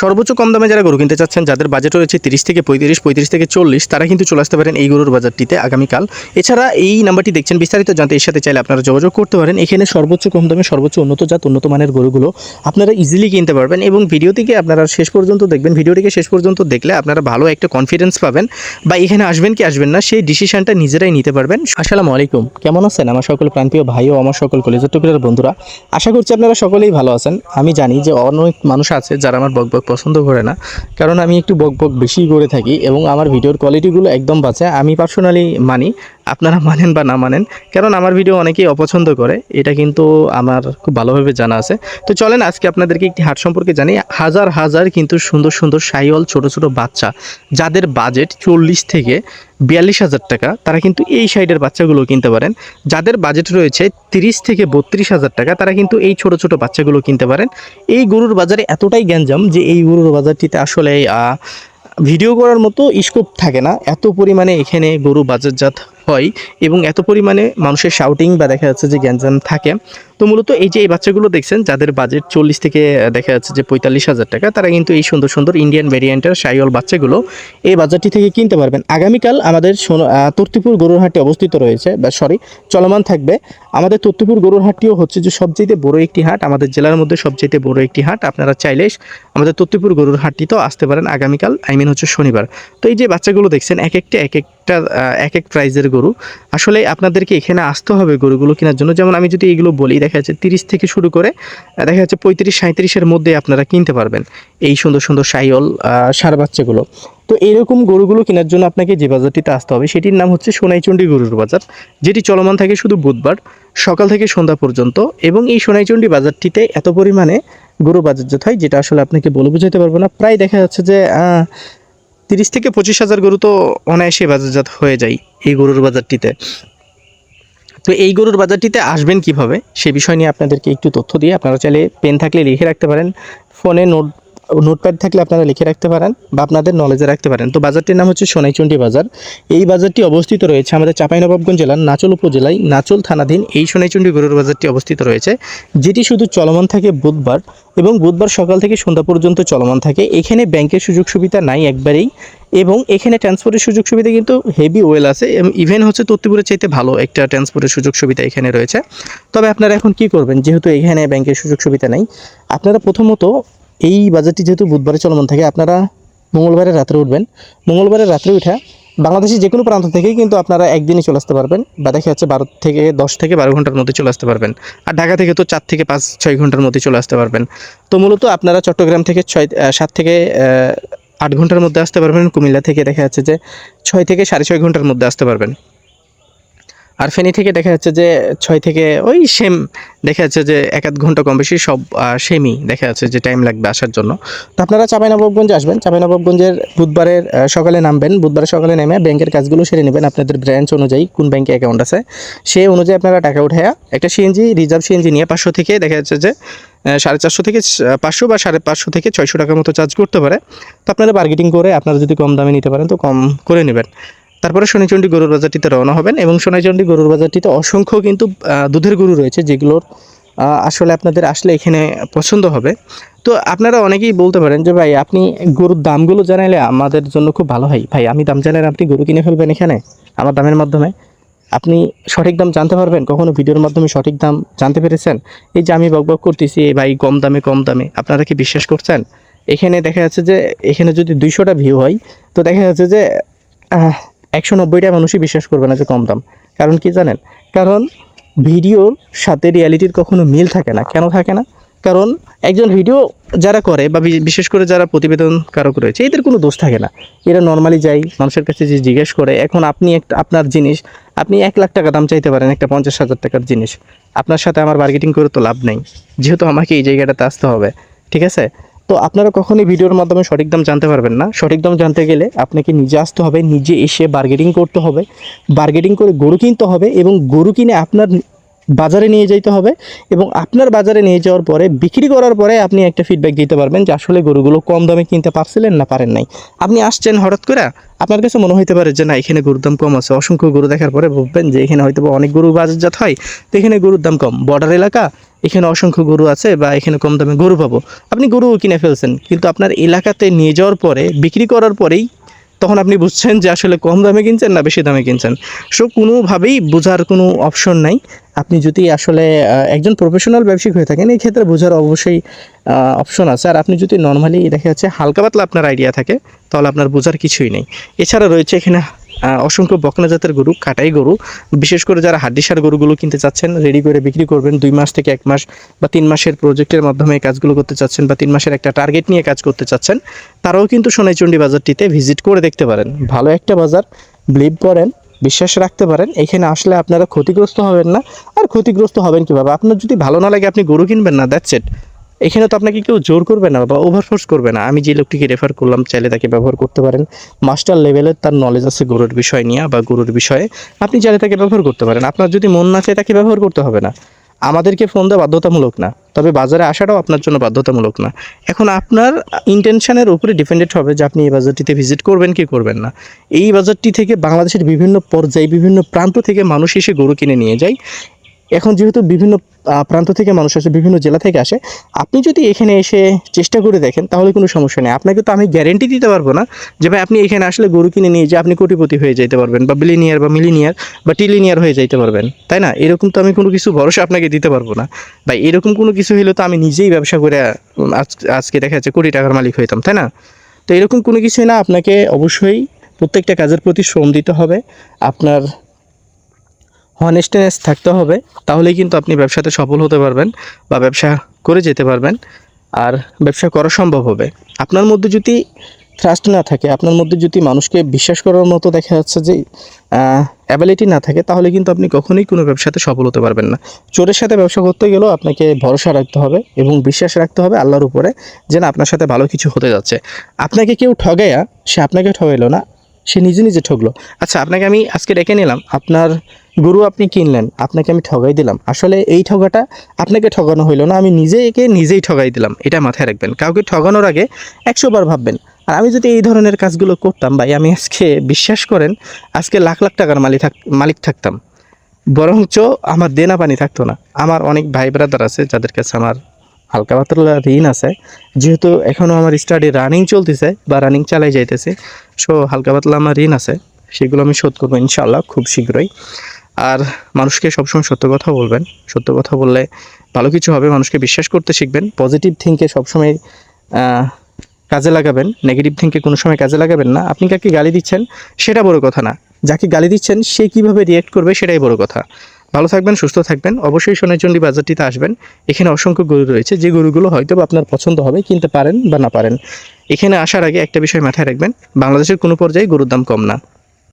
সর্বোচ্চ কম দামে যারা গরু কিনতে চাচ্ছেন, যাদের বাজেট রয়েছে তিরিশ থেকে পঁয়ত্রিশ পঁয়ত্রিশ থেকে চল্লিশ, তারা কিন্তু চলে আসতে পারেন এই গরুর বাজারটিতে আগামীকাল। এছাড়া এই নাম্বারটি দেখছেন বিস্তারিত জানতে, এর সাথে চাইলে আপনারা যোগাযোগ করতে পারেন। এখানে সর্বোচ্চ কম দামে সর্বোচ্চ উন্নত জাত, উন্নত মানের গরুগুলো আপনারা ইজিলি কিনতে পারবেন এবং ভিডিওটিকে আপনারা শেষ পর্যন্ত দেখবেন। ভিডিওটিকে শেষ পর্যন্ত দেখলে আপনারা ভালো একটা কনফিডেন্স পাবেন বা এখানে আসবেন কি আসবেন না, সেই ডিসিশনটা নিজেরাই নিতে পারবেন। আসসালামু আলাইকুম, কেমন আছেন? আমার সকল প্রাণপ্রিয় ভাই ও আমার সকল কলেজের টুকুরের বন্ধুরা, আশা করছি আপনারা সকলেই ভালো আছেন। আমি জানি যে অনেক মানুষ আছে যারা আমার বক বক পছন্দ করে না। কারণ আমি একটু বক বক বেশি করে থাকি এবং আমার ভিডিওর কোয়ালিটিগুলো একদম বাঁচে। আমি পার্সোনালি মানি, আপনারা মানেন বা না মানেন। কারণ আমার ভিডিও অনেকেই অপছন্দ করে, এটা কিন্তু আমার খুব ভালোভাবে জানা আছে। তো চলেন, আজকে আপনাদেরকে একটি হাট সম্পর্কে জানি। হাজার হাজার কিন্তু সুন্দর সুন্দর সাইওয়াল ছোট ছোট বাচ্চা, যাদের বাজেট চল্লিশ থেকে বিয়াল্লিশ হাজার টাকা। তারা কিন্তু এই সাইডের বাচ্চাগুলো কিনতে পারেন। যাদের বাজেট রয়েছে তিরিশ থেকে বত্রিশ হাজার টাকা, তারা কিন্তু এই ছোট ছোট বাচ্চাগুলো কিনতে পারেন। এই গরুর বাজারে এতটাই গ্যাঞ্জাম যে এই গরুর বাজারটিতে আসলে ভিডিও করার মতো স্কোপ থাকে না। এত পরিমাণে এখানে গরু বাজারজাত হয় এবং এত পরিমাণে মানুষের শাউটিং বা দেখা যাচ্ছে যে গ্যাঞ্জাম থাকে। তো মূলত এই যে এই বাচ্চাগুলো দেখছেন, যাদের বাজেট চল্লিশ থেকে দেখা যাচ্ছে যে পঁয়তাল্লিশ হাজার টাকা, তারা কিন্তু এই সুন্দর সুন্দর ইন্ডিয়ান ভ্যারিয়েন্টের সাইওয়াল বাচ্চাগুলো এই বাজারটি থেকে কিনতে পারবেন। আগামীকাল আমাদের তর্তিপুর গরুর হাটে অবস্থিত রয়েছে, বা সরি চলমান থাকবে। আমাদের তর্তিপুর গরুর হাটটিও হচ্ছে যে সবচেয়ে বড় একটি হাট, আমাদের জেলার মধ্যে সবচেয়ে বড় একটি হাট। আপনারা চাইলে আমাদের তত্ত্বপুর গরুর হাটটিতেও আসতে পারেন আগামীকাল আই মিন হচ্ছে শনিবার। তো এই যে বাচ্চাগুলো দেখছেন, এক একটা এক একটা এক এক প্রাইজের গরু। আসলে আপনাদেরকে এখানে আসতে হবে গরুগুলো কেনার জন্য। যেমন আমি যদি এগুলো বলি, দেখা যাচ্ছে তিরিশ থেকে শুরু করে দেখা যাচ্ছে পঁয়ত্রিশ সাঁত্রিশের মধ্যে আপনারা কিনতে পারবেন এই সুন্দর সুন্দর সাইল সার বাচ্চাগুলো। তো এরকম গরুগুলো কেনার জন্য আপনাকে যে বাজারটিতে আসতে হবে, সেটির নাম হচ্ছে সোনাইচন্ডী গরুর বাজার, যেটি চলমান থাকে শুধু বুধবার সকাল থেকে সন্ধ্যা পর্যন্ত। এবং এই সোনাইচন্ডী বাজারটিতে এত পরিমাণে গরু বাজারজাত হয়, যেটা আসলে আপনাকে বলে বোঝাতে পারব না। প্রায় দেখা যাচ্ছে যে তিরিশ থেকে পঁচিশ হাজার গরু তো অনায়াসে বাজারজাত হয়ে যায় এই গরুর বাজারটিতে। তো এই গরুর বাজারটিতে আসবেন কীভাবে, সে বিষয় নিয়ে আপনাদেরকে একটু তথ্য দিয়ে আপনারা চাইলে পেন থাকলে লিখে রাখতে পারেন। ফোনে নোট নোটপ্যাড থাকলে আপনারা লিখে রাখতে পারেন বা আপনাদের নলেজে রাখতে পারেন। তো বাজারটির নাম হচ্ছে সোনাইচন্ডী বাজার। এই বাজারটি অবস্থিত রয়েছে আমাদের চাঁপাইনবাবগঞ্জ জেলার নাচল উপজেলায় নাচল থানাধীন এই সোনাইচন্ডী গরুর বাজারটি অবস্থিত রয়েছে, যেটি শুধু চলমান থাকে বুধবার এবং বুধবার সকাল থেকে সন্ধ্যা পর্যন্ত চলমান থাকে। এখানে ব্যাংকের সুযোগ সুবিধা নাই একবারেই এবং এখানে ট্রান্সপোর্টের সুযোগ সুবিধা কিন্তু হেভি ওয়েল আছে ইভেন হচ্ছে তত্ত্বপুরের চাইতে ভালো একটা ট্রান্সপোর্টের সুযোগ সুবিধা এখানে রয়েছে। তবে আপনারা এখন কি করবেন? যেহেতু এখানে ব্যাংকের সুযোগ সুবিধা নেই, আপনারা প্রথমত এই বাজারটি যেহেতু বুধবারে চলমান থাকে, আপনারা মঙ্গলবারের রাত্রে উঠবেন। মঙ্গলবারের রাত্রে উঠা বাংলাদেশের যে কোনো প্রান্ত থেকেই কিন্তু আপনারা একদিনই চলে আসতে পারবেন বা দেখা যাচ্ছে বারো থেকে দশ থেকে বারো ঘণ্টার মধ্যে চলে আসতে পারবেন। আর ঢাকা থেকে তো চার থেকে পাঁচ, ছয় ঘণ্টার মধ্যে চলে আসতে পারবেন। তো মূলত আপনারা চট্টগ্রাম থেকে ছয় সাত থেকে আট ঘণ্টার মধ্যে আসতে পারবেন। কুমিল্লা থেকে দেখা যাচ্ছে যে ছয় থেকে সাড়ে ছয় ঘণ্টার মধ্যে আসতে পারবেন। আর ফেনী থেকে দেখা যাচ্ছে যে ছয় থেকে ওই সেম দেখা যাচ্ছে যে এক আধ ঘণ্টা কম বেশি সব সেমই দেখা যাচ্ছে যে টাইম লাগবে আসার জন্য। তো আপনারা চাঁপাইনবাবগঞ্জে আসবেন। চাঁপাইনবাবগঞ্জের বুধবারের সকালে নামবেন। বুধবার সকালে নেমে ব্যাংকের কাজগুলো সেরে নেবেন। আপনাদের ব্রাঞ্চ অনুযায়ী কোন ব্যাংকে অ্যাকাউন্ট আছে, সেই অনুযায়ী আপনারা টাকা উঠায়া একটা সিএনজি রিজার্ভ সিএনজি নিয়ে পাঁচশো থেকে দেখা যাচ্ছে যে সাড়ে চারশো থেকে পাঁচশো বা সাড়ে পাঁচশো থেকে ছয়শো টাকার মতো চার্জ করতে পারে। তো আপনারা বার্গেটিং করে আপনারা যদি কম দামে নিতে পারেন, তো কম করে নেবেন। তারপরে সোনাইচন্ডী গরুর বাজারটিতে রওনা হবেন এবং সোনাইচন্ডী গরুর বাজারটিতে অসংখ্য কিন্তু দুধের গরু রয়েছে যেগুলোর আসলে আপনাদের আসলে এখানে পছন্দ হবে। তো আপনারা অনেকেই বলতে পারেন যে, ভাই, আপনি গরুর দামগুলো জানাইলে আমাদের জন্য খুব ভালো হয়। ভাই, আমি দাম জানালে আপনি গরু কিনে ফেলবেন এখানে, আমার দামের মাধ্যমে? আপনি সঠিক দাম জানতে পারবেন? কখনো ভিডিওর মাধ্যমে সঠিক দাম জানতে পেরেছেন? এই যে আমি বকবক করতেছি ভাই কম দামে কম দামে, আপনারা কি বিশ্বাস করছেন? এখানে দেখা যাচ্ছে যে, এখানে যদি দুইশোটা ভিউ হয়, তো দেখা যাচ্ছে যে একশো নব্বইটা মানুষই বিশ্বাস করবে না যে কম দাম। কারণ কি জানেন? কারণ ভিডিওর সাথে রিয়ালিটির কখনো মিল থাকে না। কেন থাকে না? কারণ একজন ভিডিও যারা করে বা বিশেষ করে যারা প্রতিবেদন কারক রয়েছে, এদের কোনো দোষ থাকে না। এরা নর্মালি যাই, মানুষের কাছে যে জিজ্ঞেস করে, এখন আপনি একটা আপনার জিনিস, আপনি এক লাখ টাকা দাম চাইতে পারেন একটা পঞ্চাশ হাজার টাকার জিনিস। আপনার সাথে আমার বার্গেটিং করে তো লাভ নেই। যেহেতু আমাকে এই জায়গাটাতে আসতে হবে। ঠিক আছে? তো আপনারা কখনোই ভিডিওর মাধ্যমে সঠিক দাম জানতে পারবেন না। সঠিক দাম জানতে গেলে আপনাকে নিজে আসতে হবে, নিজে এসে বার্গেটিং করতে হবে। বার্গেটিং করে গরু কিনতে হবে এবং গরু কিনে আপনার বাজারে নিয়ে যেতে হবে এবং আপনার বাজারে নিয়ে যাওয়ার পরে, বিক্রি করার পরে আপনি একটা ফিডব্যাক দিতে পারবেন যে আসলে গরুগুলো কম দামে কিনতে পারছিলেন না, পারেন নাই। আপনি আসছেন হঠাৎ করে, আপনার কাছে মনে হইতে পারে যে না, এখানে গরুর দাম কম আছে। অসংখ্য গরু দেখার পরে ভাববেন যে এখানে হয়তো অনেক গরু বাজারজাত হয়, তো এখানে গরুর দাম কম। বর্ডার এলাকা এখানে অসংখ্য গরু আছে বা এখানে কম দামে গরু পাবো। আপনি গরু কিনে ফেলছেন, কিন্তু আপনার এলাকাতে নিয়ে যাওয়ার পরে, বিক্রি করার পরেই তখন আপনি বুঝছেন যে আসলে কম দামে কিনছেন না বেশি দামে কিনছেন। সো কোনোভাবেই বোঝার কোনো অপশন নাই। আপনি যদি আসলে একজন প্রফেশনাল ব্যবসায়িক হয়ে থাকেন এই ক্ষেত্রে বোঝার অবশ্যই অপশন আছে। আর আপনি যদি নর্মালি দেখা যাচ্ছে হালকা পাতলা আপনার আইডিয়া থাকে, তাহলে আপনার বোঝার কিছুই নেই। এছাড়া রয়েছে এখানে অসংখ্য বকনা জাতের গরু, কাটাই গরু। বিশেষ করে যারা হাড্ডিসার গরুগুলো কিনতে চাচ্ছেন রেডি করে বিক্রি করবেন, দুই মাস থেকে এক মাস বা তিন মাসের প্রজেক্টের মাধ্যমে কাজগুলো করতে চাচ্ছেন বা তিন মাসের একটা টার্গেট নিয়ে কাজ করতে চাচ্ছেন, তারাও কিন্তু সোনাইচন্ডী বাজারটিতে ভিজিট করে দেখতে পারেন। ভালো একটা বাজার বিলিভ করেন, বিশ্বাস রাখতে পারেন, এখানে আসলে আপনারা ক্ষতিগ্রস্ত হবেন না। আর ক্ষতিগ্রস্ত হবেন কীভাবে? আপনার যদি ভালো না লাগে, আপনি গরু কিনবেন না দ্যাটস ইট এখানে তো আপনাকে কেউ জোর করবে না বা ওভারফোর্স করবে না। আমি যে লোকটিকে রেফার করলাম, চাইলে তাকে ব্যবহার করতে পারেন। মাস্টার লেভেলের তার নলেজ আছে গরুর বিষয় নিয়ে বা গরুর বিষয়ে। আপনি চাইলে তাকে ব্যবহার করতে পারেন। আপনার যদি মন না চায় তাকে ব্যবহার করতে হবে না। আমাদেরকে ফোন দেওয়া বাধ্যতামূলক না। তবে বাজারে আসাটাও আপনার জন্য বাধ্যতামূলক না। এখন আপনার ইন্টেনশনের উপরে ডিপেন্ডেড হবে যে আপনি এই বাজারটিতে ভিজিট করবেন কি করবেন না। এই বাজারটি থেকে বাংলাদেশের বিভিন্ন পর্যায়ে, বিভিন্ন প্রান্ত থেকে মানুষ এসে গরু কিনে নিয়ে যায়। এখন যেহেতু বিভিন্ন প্রান্ত থেকে মানুষ আসে, বিভিন্ন জেলা থেকে আসে, আপনি যদি এখানে এসে চেষ্টা করে দেখেন, তাহলে কোনো সমস্যা নেই। আপনাকে তো আমি গ্যারেন্টি দিতে পারব না যে ভাই আপনি এখানে আসলে গরু কিনে নিয়ে যে আপনি কোটিপতি হয়ে যেতে পারবেন, বা বিলিনিয়ার বা মিলিনিয়ার বা টিলিনিয়ার হয়ে যেতে পারবেন। তাই না? এরকম তো আমি কোনো কিছু ভরসা আপনাকে দিতে পারব না। বা এরকম কোনো কিছু হলে তো আমি নিজেই ব্যবসা করে আজকে দেখা যাচ্ছে কোটি টাকার মালিক হইতাম, তাই না? তো এরকম কোনো কিছুই না, আপনাকে অবশ্যই প্রত্যেকটা কাজের প্রতি শ্রম দিতে হবে। আপনার হনেস্টেনেস থাকতে হবে, তাহলেই কিন্তু আপনি ব্যবসাতে সফল হতে পারবেন বা ব্যবসা করে যেতে পারবেন আর ব্যবসা করা সম্ভব হবে। আপনার মধ্যে যদি ট্রাস্ট না থাকে, আপনার মধ্যে যদি মানুষকে বিশ্বাস করার মতো দেখা যাচ্ছে যে অ্যাবিলিটি না থাকে, তাহলে কিন্তু আপনি কখনোই কোনো ব্যবসাতে সফল হতে পারবেন না। চোরের সাথে ব্যবসা করতে গেলেও আপনাকে ভরসা রাখতে হবে এবং বিশ্বাস রাখতে হবে আল্লাহর উপরে যে না, আপনার সাথে ভালো কিছু হতে যাচ্ছে। আপনাকে কেউ ঠগাইয়া সে আপনাকে ঠগাইলো না, সে নিজে নিজে ঠকলো আচ্ছা আপনাকে আমি আজকে ডেকে নিলাম। আপনার গরু আপনি কিনলেন, আপনাকে আমি ঠগাই দিলাম। আসলে এই ঠগাটা আপনাকে ঠগানো হইল না, আমি নিজেকে নিজেই ঠগাই দিলাম, এটা মাথায় রাখবেন। কাউকে ঠগানোর আগে একশো বার ভাববেন। আর আমি যদি এই ধরনের কাজগুলো করতাম, ভাই, আমি আজকে বিশ্বাস করেন, আজকে লাখ লাখ টাকার মালিক থাক মালিক থাকতাম। বরঞ্চ আমার দেনা পানি থাকতো না। আমার অনেক ভাই ব্রাদার আছে, যাদের কাছে আমার হালকা পাতলা ঋণ আছে। যেহেতু এখনও আমার স্টাডি রানিং চলতেছে বা রানিং চালাই যাইতেছে সো হালকা পাতলা আমার ঋণ আছে, সেগুলো আমি শোধ করব ইনশাল্লাহ খুব শীঘ্রই। আর মানুষকে সবসময় সত্য কথা বলবেন। সত্য কথা বললে ভালো কিছু হবে, মানুষকে বিশ্বাস করতে শিখবেন পজিটিভ থিঙ্কে সবসময় কাজে লাগাবেন নেগেটিভ থিঙ্কে কোনো সময় কাজে লাগাবেন না। আপনি কাকে গালি দিচ্ছেন সেটা বড় কথা না। যাকে গালি দিচ্ছেন সে কীভাবে রিয়েক্ট করবে সেটাই বড় কথা। ভালো থাকবেন, সুস্থ থাকবেন। অবশ্যই সোনাইচন্ডী বাজারটিতে আসবেন। এখানে অসংখ্য গরু রয়েছে। যে গরুগুলো হয়তো আপনার পছন্দ হবে, কিনতে পারেন বা না পারেন। এখানে আসার আগে একটা বিষয় মাথায় রাখবেন। বাংলাদেশের কোনো পর্যায়ে গরুর দাম কম না।